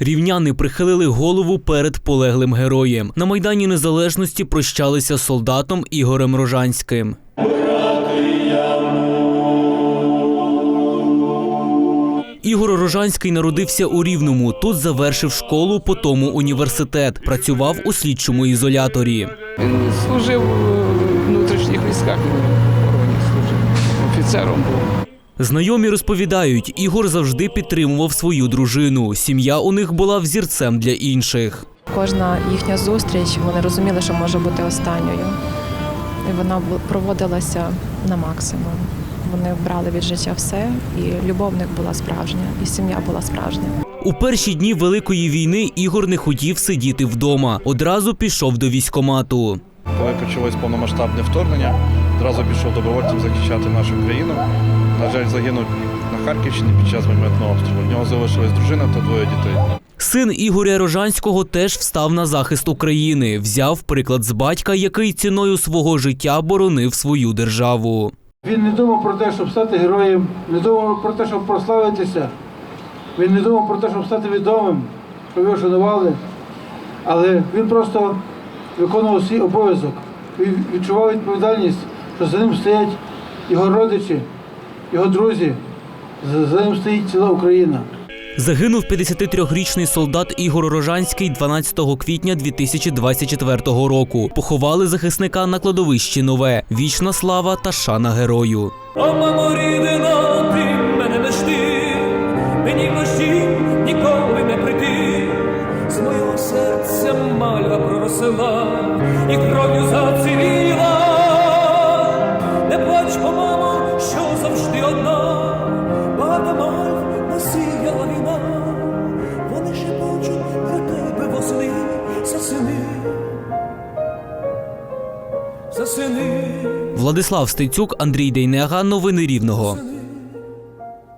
Рівняни прихилили голову перед полеглим героєм. На майдані незалежності прощалися з солдатом Ігорем Рожанським. Ігор Рожанський народився у Рівному. Тут завершив школу, потім університет. Працював у слідчому ізоляторі. Він служив у внутрішніх військах, в служив. Офіцером був. Знайомі розповідають, Ігор завжди підтримував свою дружину. Сім'я у них була взірцем для інших. Кожна їхня зустріч, вони розуміли, що може бути останньою. І вона проводилася на максимум. Вони брали від життя все, і любов в них була справжня, і сім'я була справжня. У перші дні Великої війни Ігор не хотів сидіти вдома. Одразу пішов до військомату. Коли почалось повномасштабне вторгнення, одразу пішов добровольцем захищати нашу країну. На жаль, загинув на Харківщині під час мінометного обстрілу. В нього залишилась дружина та двоє дітей. Син Ігоря Рожанського теж встав на захист України, взяв приклад з батька, який ціною свого життя боронив свою державу. Він не думав про те, щоб стати героєм, не думав про те, щоб прославитися. Він не думав про те, щоб стати відомим, щоб його шанували. Але він просто виконував свій обов'язок. Він відчував відповідальність, що за ним стоять його родичі, його друзі, за- ним стоїть ціла Україна. Загинув 53-річний солдат Ігор Рожанський 12 квітня 2024 року. Поховали захисника на кладовищі Нове. Вічна слава та шана герою. Мамо, рідина, ти мене не жди, мені вночі ніколи не прийти. З мого серця мальва проросила Владислав Стецюк, Андрій Дейнега. Новини Рівного.